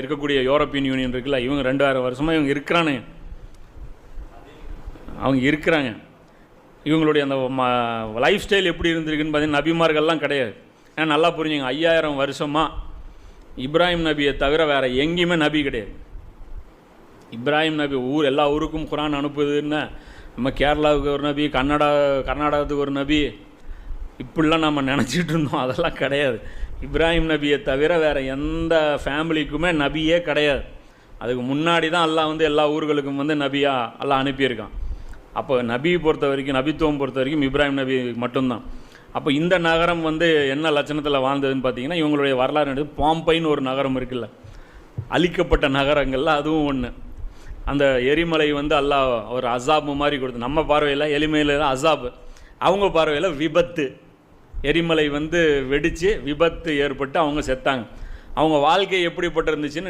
இருக்கக்கூடிய European union இருக்குல்ல இவங்க ரெண்டாயிரம் வருஷமாக இவங்க இருக்கிறானுங்க. அவங்க இருக்கிறாங்க. இவங்களுடைய அந்த லைஃப் ஸ்டைல் எப்படி இருந்திருக்குன்னு பார்த்தீங்கன்னா நபிமார்கள்லாம் கிடையாது. ஏன்னா நல்லா புரிஞ்சுங்க ஐயாயிரம் வருஷமாக இப்ராஹிம் நபியை தவிர வேறு எங்கேயுமே நபி கிடையாது. இப்ராஹிம் நபி ஊர் எல்லா ஊருக்கும் குரான் அனுப்புதுன்னா நம்ம கேரளாவுக்கு ஒரு நபி கன்னடா கர்நாடகத்துக்கு ஒரு நபி இப்படிலாம் நம்ம நினச்சிட்டு இருந்தோம். அதெல்லாம் கிடையாது. இப்ராஹிம் நபியை தவிர வேறு எந்த ஃபேமிலிக்குமே நபியே கிடையாது. அதுக்கு முன்னாடி தான் அல்லாஹ் வந்து எல்லா ஊர்களுக்கும் வந்து நபியாக அல்லாஹ் அனுப்பியிருக்கான். அப்போ நபியை பொறுத்த வரைக்கும் நபித்துவம் பொறுத்த வரைக்கும் இப்ராஹிம் நபி மட்டும்தான். அப்போ இந்த நகரம் வந்து என்ன லட்சணத்தில் வாழ்ந்ததுன்னு பார்த்தீங்கன்னா இவங்களுடைய வரலாறு எடுத்து பாம்பைன்னு ஒரு நகரம் இருக்குல்ல. அழிக்கப்பட்ட நகரங்கள்ல அதுவும் ஒன்று அந்த எரிமலை வந்து அல்லாஹ் ஒரு அசாபு மாதிரி கொடுத்து நம்ம பார்வையில் எளிமையில் அசாபு. அவங்க பார்வையில் விபத்து. எரிமலை வந்து வெடித்து விபத்து ஏற்பட்டு அவங்க செத்தாங்க. அவங்க வாழ்க்கை எப்படிப்பட்டு இருந்துச்சுன்னு